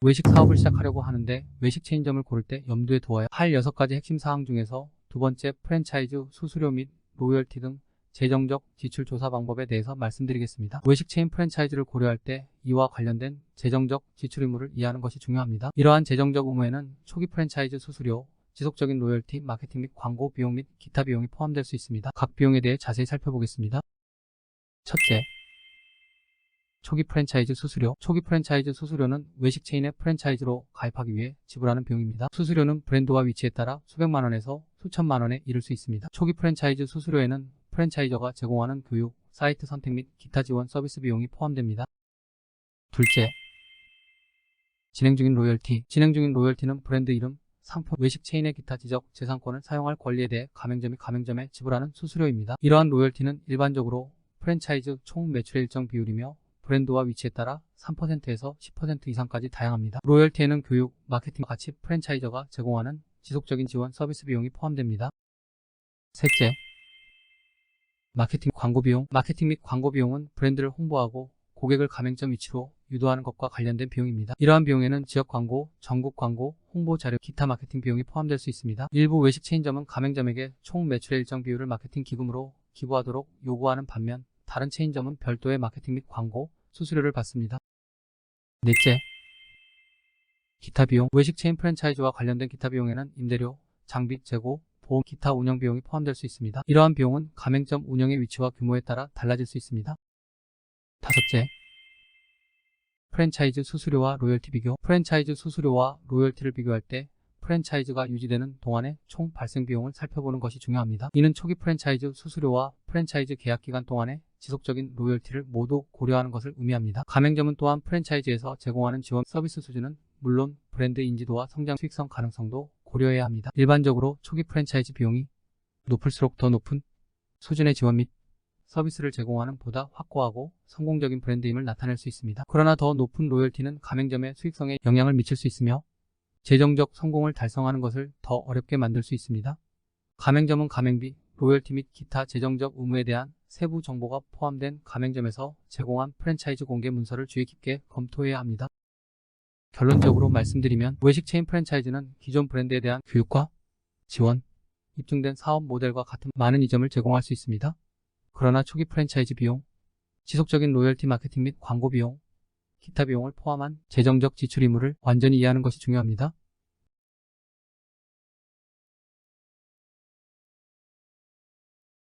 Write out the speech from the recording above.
외식 사업을 시작하려고 하는데 외식 체인점을 고를 때 염두에 두어야 할 6가지 핵심 사항 중에서 두 번째 프랜차이즈 수수료 및 로열티 등 재정적 지출 조사 방법에 대해서 말씀드리겠습니다. 외식 체인 프랜차이즈를 고려할 때 이와 관련된 재정적 지출 의무를 이해하는 것이 중요합니다. 이러한 재정적 의무에는 초기 프랜차이즈 수수료, 지속적인 로열티, 마케팅 및 광고 비용 및 기타 비용이 포함될 수 있습니다. 각 비용에 대해 자세히 살펴보겠습니다. 첫째, 초기 프랜차이즈 수수료. 초기 프랜차이즈 수수료는 외식 체인의 프랜차이즈로 가입하기 위해 지불하는 비용입니다. 수수료는 브랜드와 위치에 따라 수백만 원에서 수천만 원에 이를 수 있습니다. 초기 프랜차이즈 수수료에는 프랜차이저가 제공하는 교육, 사이트 선택 및 기타 지원 서비스 비용이 포함됩니다. 둘째, 진행 중인 로열티. 진행 중인 로열티는 브랜드 이름, 상품, 외식 체인의 기타 지적, 재산권을 사용할 권리에 대해 가맹점이 가맹점에 지불하는 수수료입니다. 이러한 로열티는 일반적으로 프랜차이즈 총 매출의 일정 비율이며 브랜드와 위치에 따라 3%에서 10% 이상까지 다양합니다. 로열티에는 교육, 마케팅 같이 프랜차이저가 제공하는 지속적인 지원 서비스 비용이 포함됩니다. 셋째, 마케팅 광고 비용. 마케팅 및 광고 비용은 브랜드를 홍보하고 고객을 가맹점 위치로 유도하는 것과 관련된 비용입니다. 이러한 비용에는 지역 광고, 전국 광고, 홍보 자료, 기타 마케팅 비용이 포함될 수 있습니다. 일부 외식 체인점은 가맹점에게 총 매출의 일정 비율을 마케팅 기금으로 기부하도록 요구하는 반면 다른 체인점은 별도의 마케팅 및 광고, 수수료를 받습니다. 넷째, 기타 비용. 외식 체인 프랜차이즈와 관련된 기타 비용에는 임대료, 장비, 재고, 보험, 기타 운영 비용이 포함될 수 있습니다. 이러한 비용은 가맹점 운영의 위치와 규모에 따라 달라질 수 있습니다. 다섯째, 프랜차이즈 수수료와 로열티 비교. 프랜차이즈 수수료와 로열티를 비교할 때 프랜차이즈가 유지되는 동안의 총 발생 비용을 살펴보는 것이 중요합니다. 이는 초기 프랜차이즈 수수료와 프랜차이즈 계약 기간 동안의 지속적인 로열티를 모두 고려하는 것을 의미합니다. 가맹점은 또한 프랜차이즈에서 제공하는 지원 서비스 수준은 물론 브랜드 인지도와 성장 수익성 가능성도 고려해야 합니다. 일반적으로 초기 프랜차이즈 비용이 높을수록 더 높은 수준의 지원 및 서비스를 제공하는 보다 확고하고 성공적인 브랜드임을 나타낼 수 있습니다. 그러나 더 높은 로열티는 가맹점의 수익성에 영향을 미칠 수 있으며 재정적 성공을 달성하는 것을 더 어렵게 만들 수 있습니다. 가맹점은 가맹비, 로열티 및 기타 재정적 의무에 대한 세부 정보가 포함된 가맹점에서 제공한 프랜차이즈 공개 문서를 주의 깊게 검토해야 합니다. 결론적으로 말씀드리면 외식 체인 프랜차이즈는 기존 브랜드에 대한 교육과 지원, 입증된 사업 모델과 같은 많은 이점을 제공할 수 있습니다. 그러나 초기 프랜차이즈 비용, 지속적인 로열티 마케팅 및 광고 비용, 기타 비용을 포함한 재정적 지출 의무를 완전히 이해하는 것이 중요합니다.